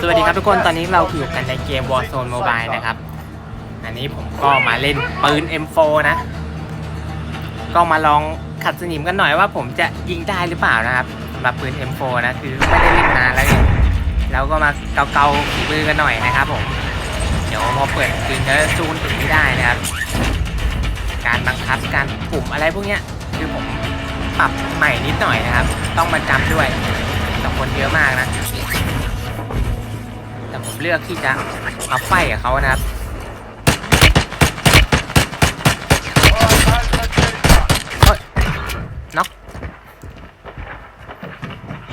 สวัสดีครับทุกคนตอนนี้เราอยู่กันในเกม Warzone Mobile นะครับ อันนี้ผมก็มาเล่นปืน M4 นะ ก็มาลองขัดสนิมกันหน่อยว่าผมจะยิงได้หรือเปล่านะครับสำหรับปืน M4 นะ คือไม่ได้เล่นนานแล้วเนี่ยเราก็มาเกาๆฝีมือกันหน่อยนะครับผม เดี๋ยวพอเปิดปืนจะสู้คนอื่นไม่ได้นะครับ การบังคับการปุ่มอะไรพวกเนี้ยคือผมปรับใหม่นิดหน่อยนะครับ ต้องมาจำด้วยแต่คนเยอะมากนะ ผมเลือกที่จะเอาไฟกับเขานะครับน็อก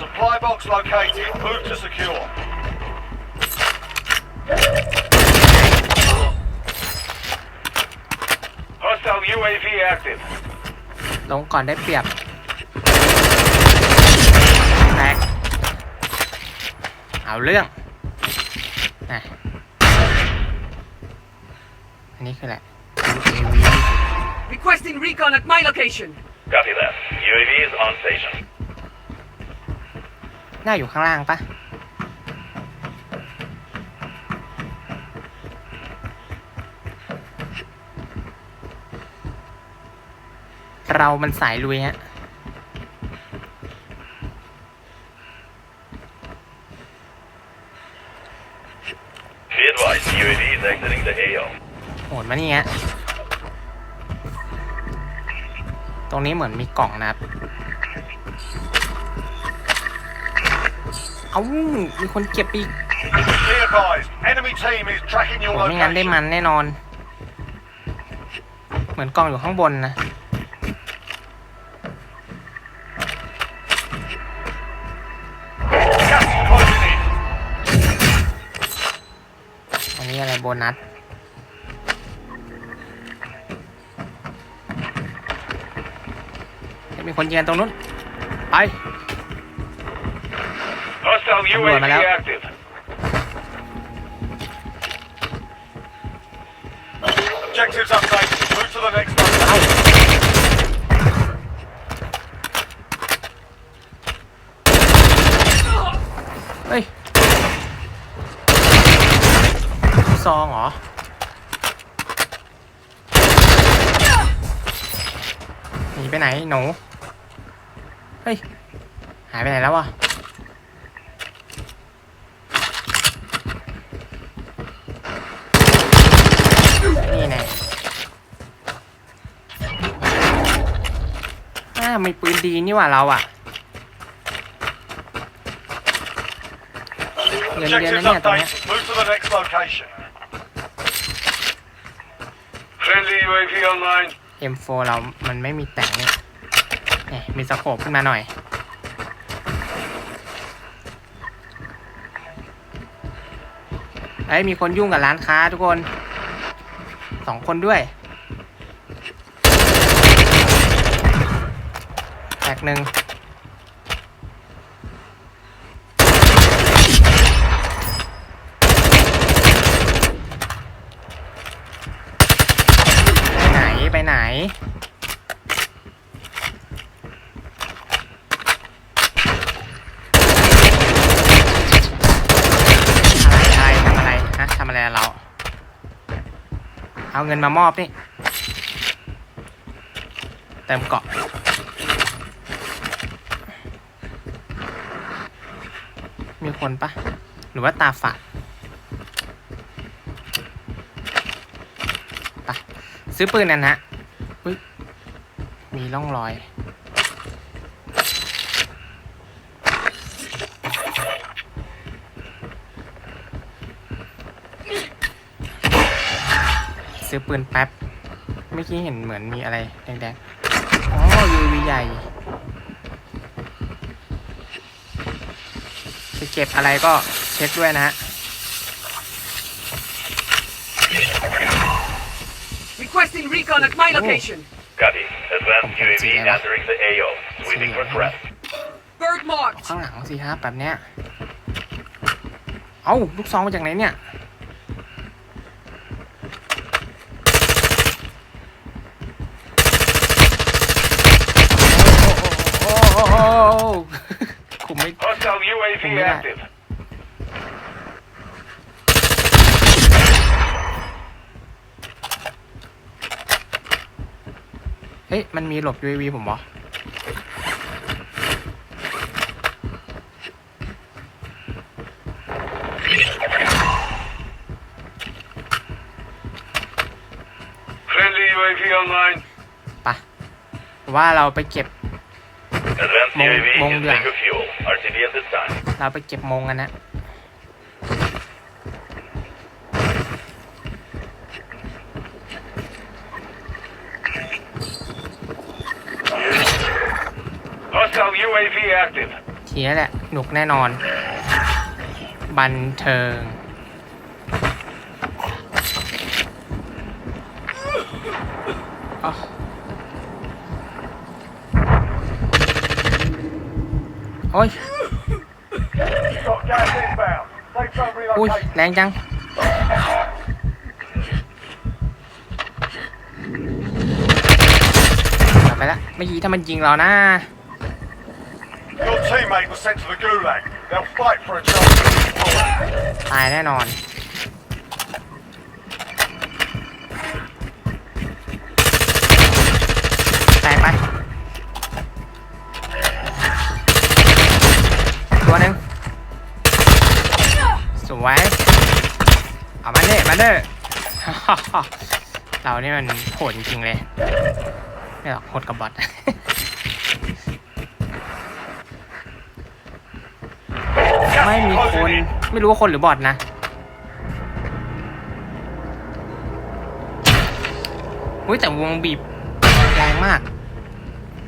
Supply box located. Move to secure. 'Hostile UAV active. ลงก่อนได้เปรียบแตกเอาเรื่อง อะ อันนี้คืออะไร Requesting recon at my location. Copy that. UAV is on station. น่าอยู่ข้างล่างปะเรามันสายลุยฮะ Be advised, UAV is exiting the AO. โหด มานี่ฮะตรงนี้เหมือนมีกล่องนะครับ เอ้ามีคนเก็บอีก Be advised, enemy team is tracking โห your ไม่งั้นได้ location. มันแน่นอน เหมือนกล่องอยู่ข้างบนนะ Gas is closing in. อันนี้อะไรโบนัส มีคนยืนตรงนู้น ไป Hostile Tunggu, UAV Amalao. active. Objectives updated. Move to the next location. เฮ้ยซองเหรอ หนีไปไหนหนู เฮ้ย หายไปไหนแล้ววะนี่แน่อ่ามีปืนดีนี่หว่าเราอะเงินเดือน Objectives นะเนี่ยตรงเนี้ย updated. Move to the next location. Friendly UAV online. M4 เรา มันไม่มีแต่งเนี่ยเนี่ย มีสโคปขึ้นมาหน่อย เอ้ยมีคนยุ่งกับร้านค้าทุกคน สองคนด้วย แตกหนึ่งไปไหน ไปไหน อะไรอะไรทำอะไรฮะทำอะไรเรา เอาเงินมามอบนี่ เติมเกาะ มีคนปะ หรือว่าตาฝาดไปซื้อปืนนั่นฮะมีร่องรอย ซื้อปืนแป๊บเมื่อกี้เห็นเหมือนมีอะไรแดงๆ อ๋อ UAV ใหญ่ จะเก็บอะไรก็เช็คด้วยนะฮะ Requesting recon at my location. Copy. Advanced Okay, UAV see, yeah. entering the AO. Sweeping for threat. Bird marked. ข้างหลังสิครับแบบเนี้ย เอ้า ลูกซองมาจากไหนเนี่ย คุมไม่ Hostile UAV Yeah. active. เฮ้ย มันมีหลบ UAV ผมเหรอ Friendly UAV online. ปะว่าเราไปเก็บ Advanced Mong- UAV Mong is Dua. bingo fuel. RTB at this time. เราไปเก็บมงกันนะ Hostile UAV active. ทีนี้แหละหนุกแน่นอน บันเทิงอ้า โอ้ย Got gas inbound. Safe zone อุ้ย relocated. แรงจังกลับไปละเมื่อกี้ถ้ามันยิงเรานะ Your teammate was sent to the gulag. They'll fight for a chance to redeploy. ตายแน่นอน ตัวหนึ่งสวยเอามาเด้มาเด้อเรานี่มันโหดจริงๆเลย ไม่หรอกโหดกับบอทไม่มีคน ไม่รู้ว่าคนหรือบอทนะ อุ้ยแต่วงบีบแรงมาก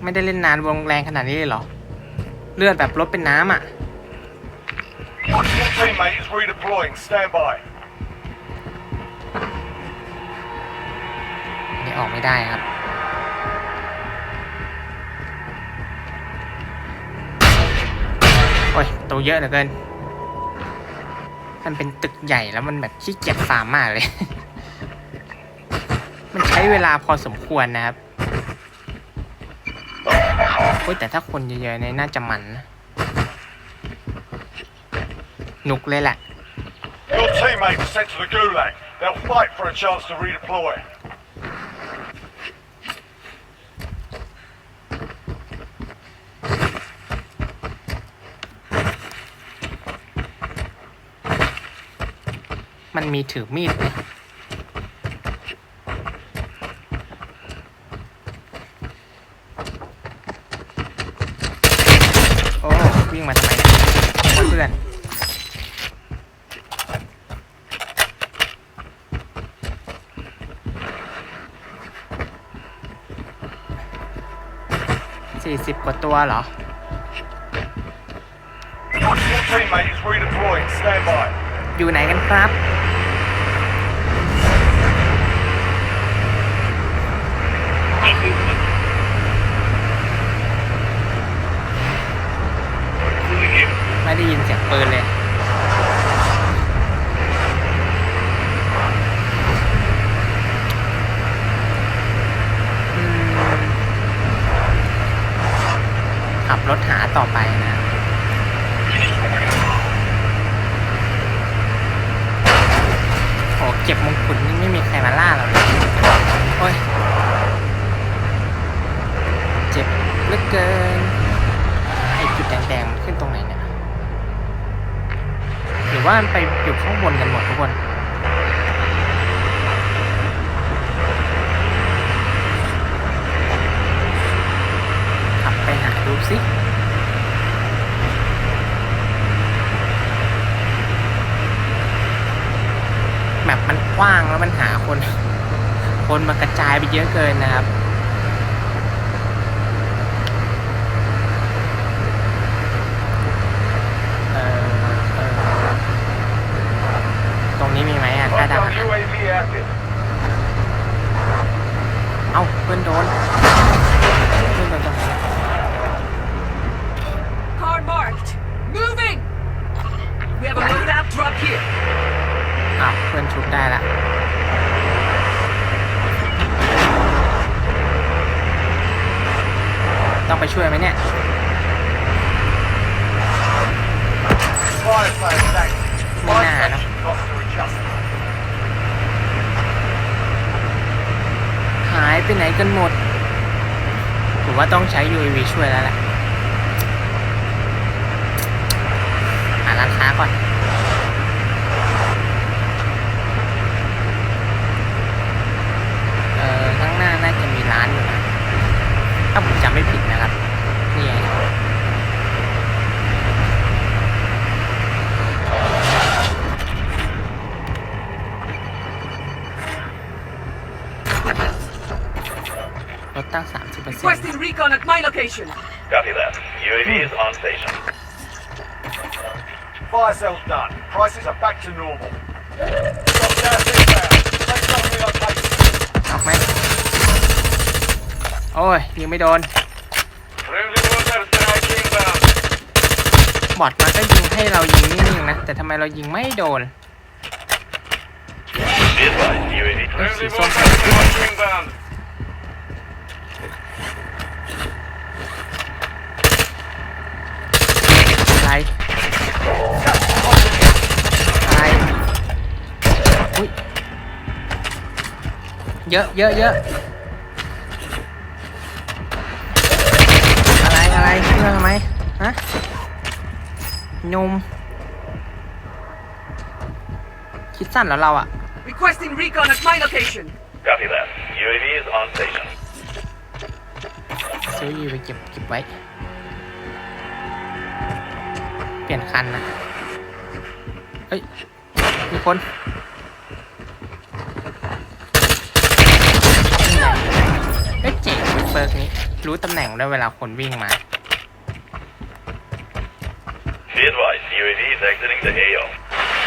ไม่ได้เล่นนานวงแรงขนาดนี้เลยเหรอ เลือดแบบลดเป็นน้ำอะ teammate is redeploying. Stand by. นี่ออกไม่ได้ครับ โอ้ย ตัวเยอะเหลือเกิน มันเป็นตึกใหญ่แล้วมันแบบขี้เกียจฟาร์มมากเลย มันใช้เวลาพอสมควรนะครับ โอ้ยแต่ถ้าคนเยอะๆเนี่ยน่าจะมันนะ นุกเลยแหละ Your teammate was sent to the gulag. They'll fight for a chance to redeploy. มันมีถือมีดไหมโอ้วิ่งมาทำไมี่สิบกว่าตัวเหรอ อยู่ไหนกันครับ ไม่ได้ยินเสียงปืนเลย ต่อไปนะโอ้เก็บมงกุฎนี่ไม่มีใครมาล่าเราเลยโอ้ยเจ็บเหลือเกินไอจุดแดงๆมันขึ้นตรงไหนเนี่ยหรือว่ามันไปอยู่ข้างบนกันหมดทุกคนขับไปหาดูสิ แมปมัน กว้างแล้วมันหาคน คนมันกระจายไปเยอะเกินนะครับเออเออตรงนี้มีไหมอะค่าดาว Hostile UAV active. เอ้าเพื่อนโดนเพื่อนโดนตรงไหน Car marked. Moving! We have a loadout drop here. อ้าวเพื่อนชุบได้ละต้องไปช่วยไหมเนี่ย Fire sales active. Nah, Fire no. station costs are adjusted. หายไปไหนกันหมดรือว่าต้องใช้ UAV ช่วยแล้วแหละหาร้านค้าก่อน เอ่อ ข้างหน้า น่าจะมีร้านอยู่นะถ้าผมจำไม่ผิดนะครับนี่ไงลดตั้ง30% Requesting recon at my location. Copy that. UAV is on station. Fire sale done. Prices are back to normal. Got gas inbound. Safe zone relocated. ออกไหม โอ้ยยิงไม่โดน Friendly water strike inbound. บอดมันก็ยิงให้เรายิงนิ่งๆนะ แต่ทำไมเรายิงไม่โดน Be advised, UAV. Friendly Friendly water water strike inbound. อะไรอะไรอุ้ยเยอะเยอะเยอะ อะไรอะไรเชื่อทำไมฮะนมคิดสั้นแล้วเราอะ Requesting recon at my location. Copy that. UAV is on station. ซื้อยีไปเก็บเก็บไว้ เปลี่ยนคันนะเฮ้ย มีคนนี่ไงเฮ้ยเจ๋งเฟิร์กนี้ รู้ตำแหน่งด้วยเวลาคนวิ่งมา Be advised, UAV is exiting the AO.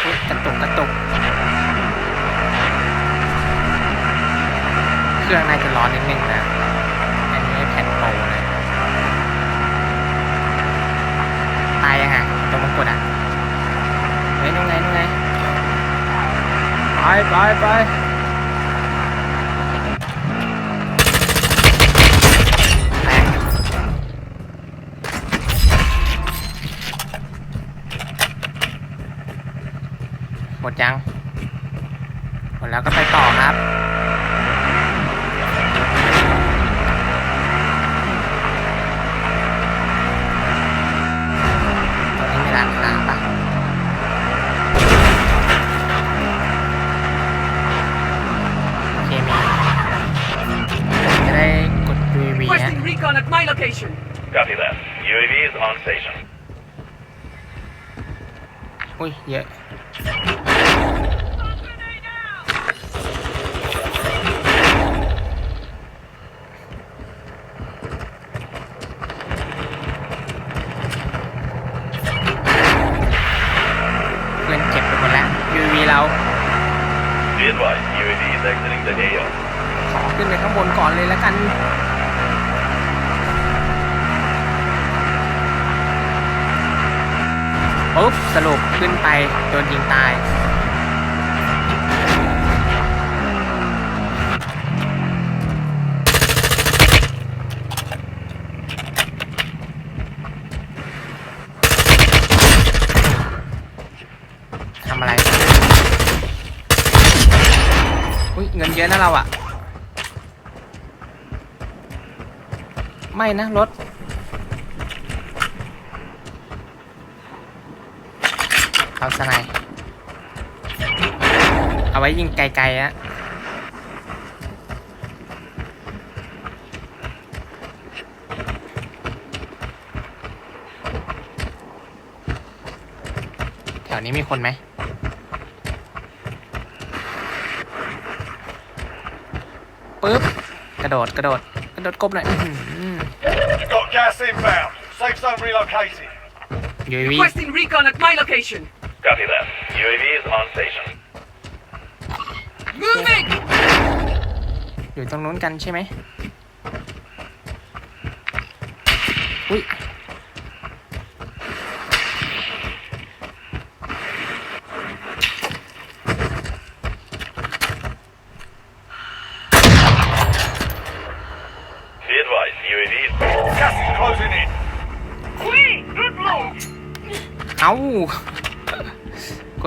อุ๊ยกระตุกกระตุก เครื่องน่าจะร้อนนิดนึงนะ อันนี้แผ่นโปรนะตายยังไงตรงมงกุฎอะ เฮ้ยนู่นไงนู่นไง ไปไปไปแตก หมดยัง หมดแล้วก็ไปต่อครับ ตอนนี้มีร้านค้าปะโอเคมีจะได้กด UAV นะ Requesting recon at my location. Copy that. UAV is on station. อุ้ยเยอะ เพื่อนเก็บไปหมดแล้ว UAV เรา Be advised, UAV is exiting the AO. ขอขึ้นไปข้างบนก่อนเลยแล้วกัน ปุ๊บสรุปขึ้นไปโดนยิงตาย ทำอะไร อุ้ยเงินเยอะนะเราอะไม่นะรถ เอาสไนด์เอาไว้ยิงไกลๆอะแถวนี้มีคนไหมปึ๊บ กระโดด กระโดด กระโดดกบหน่อยอื้อหือ Got gas inbound. Safe zone relocated. UAV Requesting recon at my location. Copy that. UAV is on station. Moving! อยู่ตรงนู้นกันใช่ไหมอุ้ย Be advised, UAV is Gas is closing in. เอ้าก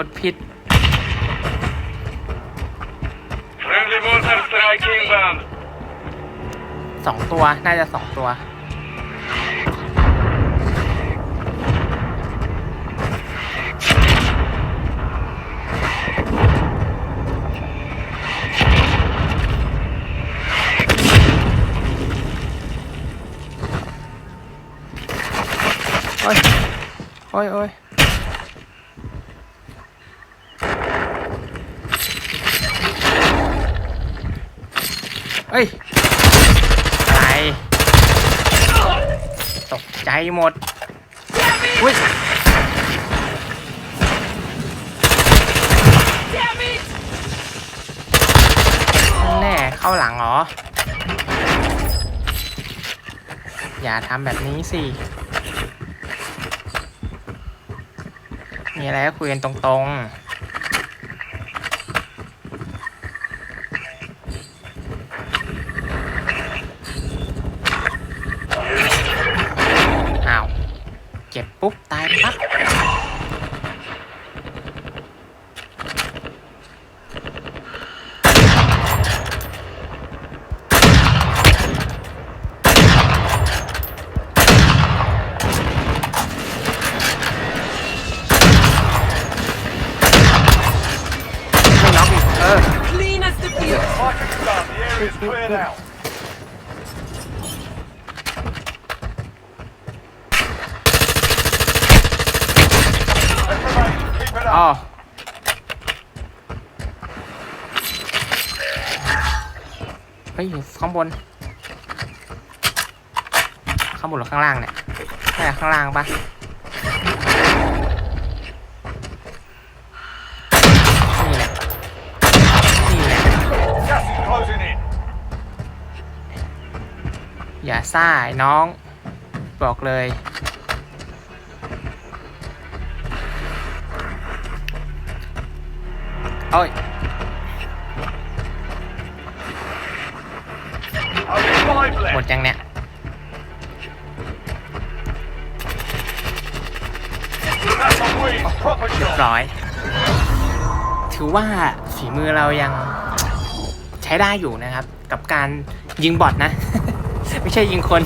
ดผิด Friendly mortar strike inbound. สองตัว น่าจะสองตัว โอ้ย โอ้ยโอ้ย อะไรตกใจหมดอุ้ยแน่เข้าหลังเหรอ อย่าทำแบบนี้สิ มีอะไรก็คุยกันตรงๆ อ้าว เจ็บปุ๊บ ตายปั๊บ ไม่น็อกอีก เออ Clean as the field. Marking's done. The area's cleared out. Let's remain. Keep it อ๋อ up. เฮ้ยอยู่ข้างบน ข้างบนหรือข้างล่างเนี่ยน่ข้างล่างปะนี่แหละนี่แหละ Gas is closing in. อย่าซ่าไอ้น้อง บอกเลย โอ้ย เรียบร้อย ถือว่าฝีมือเรายังใช้ได้อยู่นะครับ กับการยิงบอทนะ ไม่ใช่ยิงคน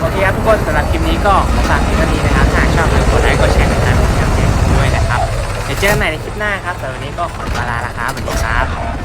โอเคครับทุกคนสำหรับคลิปนี้ก็ขอฝากเพียงเท่านี้นะครับถ้าชอบกดไลค์กดแชร์กดติดตามกดกระดิ่งด้วยนะครับ เดี๋ยวเจอกันใหม่ในคลิปหน้าครับสำหรับวันนี้ก็ขอลาละครับสวัสดีครับ